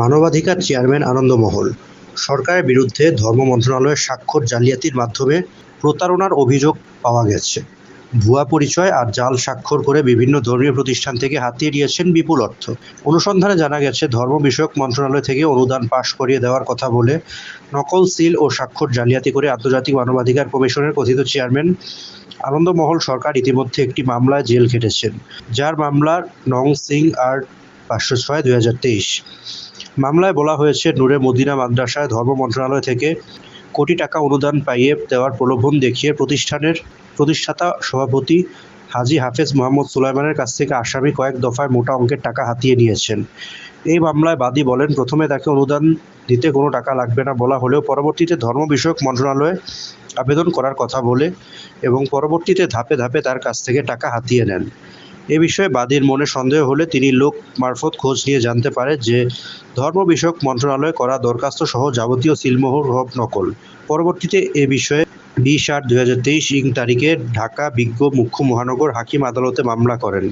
মানবাধিকার চেয়ারম্যান আনন্দমহল সরকারের বিরুদ্ধে ধর্ম মন্ত্রণালয়ের স্বাক্ষর জালিয়াতির মাধ্যমে প্রতারণার অভিযোগ পাওয়া গেছে। ভুয়া পরিচয় আর জাল স্বাক্ষর করে বিভিন্ন ধর্মীয় প্রতিষ্ঠান থেকে হাতিয়ে নিয়েছেন বিপুল অর্থ। অনুসন্ধানে জানা গেছে, ধর্ম বিষয়ক মন্ত্রণালয় থেকে অনুদান পাশ করিয়ে দেওয়ার কথা বলে নকল সিল ও স্বাক্ষর জালিয়াতি করে আন্তর্জাতিক মানবাধিকার কমিশনের কথিত চেয়ারম্যান আনন্দমহল সরকার ইতিমধ্যে একটি মামলায় জেল খেটেছেন, যার মামলার নং সিং আর পাঁচশো ছয়, দুই হাজার তেইশ। মামলায় বলা হয়েছে, নূরে মদিনা মাদ্রাসায় ধর্ম মন্ত্রণালয় থেকে কোটি টাকা অনুদান পাইয়ে দেওয়ার প্রলোভন দেখিয়ে প্রতিষ্ঠানের প্রতিষ্ঠাতা সভাপতি হাজি হাফেজ মোহাম্মদ সুলাইমানের কাছ থেকে আসামি কয়েক দফায় মোটা অঙ্কের টাকা হাতিয়ে নিয়েছেন। এই মামলায় বাদী বলেন, প্রথমে তাকে অনুদান দিতে কোনো টাকা লাগবে না বলা হলেও পরবর্তীতে ধর্ম বিষয়ক মন্ত্রণালয়ে আবেদন করার কথা বলে এবং পরবর্তীতে ধাপে ধাপে তার কাছ থেকে টাকা হাতিয়ে নেন। এ বিষয়ে বাদীর মনে সন্দেহ হলে তিনি লোক মারফত খোঁজ নিয়ে জানতে পারে যে ধর্ম বিষয়ক মন্ত্রণালয়ে করা দরখাস্ত সহ যাবতীয় সিলমোহর নকল। পরবর্তীতে এ বিষয়ে বিশ আট দুই তেইশ ইং তারিখে ঢাকা বিজ্ঞ মুখ্য মহানগর হাকিম আদালতে মামলা করেন।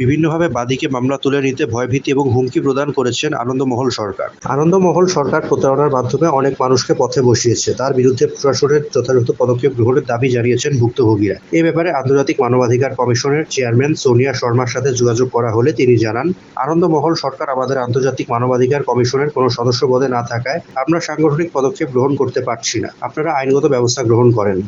বিভিন্নভাবে বাদীকে মামলা তুলে নিতে ভয়ভীতি এবং হুমকি প্রদান করেছেন আনন্দমহল সরকার। আনন্দমহল সরকার প্রতারণার মাধ্যমে অনেক মানুষকে পথে বসিয়েছে। তার বিরুদ্ধে প্রশাসনের যথাযথ পদক্ষেপ গ্রহণের দাবি জানিয়েছেন ভুক্তভোগীরা। এ ব্যাপারে আন্তর্জাতিক মানবাধিকার কমিশনের চেয়ারম্যান সোনিয়া শর্মার সাথে যোগাযোগ করা হলে তিনি জানান, আনন্দমহল সরকার আমাদের আন্তর্জাতিক মানবাধিকার কমিশনের কোনো সদস্য পদে না থাকায় আমরা সাংগঠনিক পদক্ষেপ গ্রহণ করতে পারছি না। আপনারা আইনগত ব্যবস্থা গ্রহণ করেন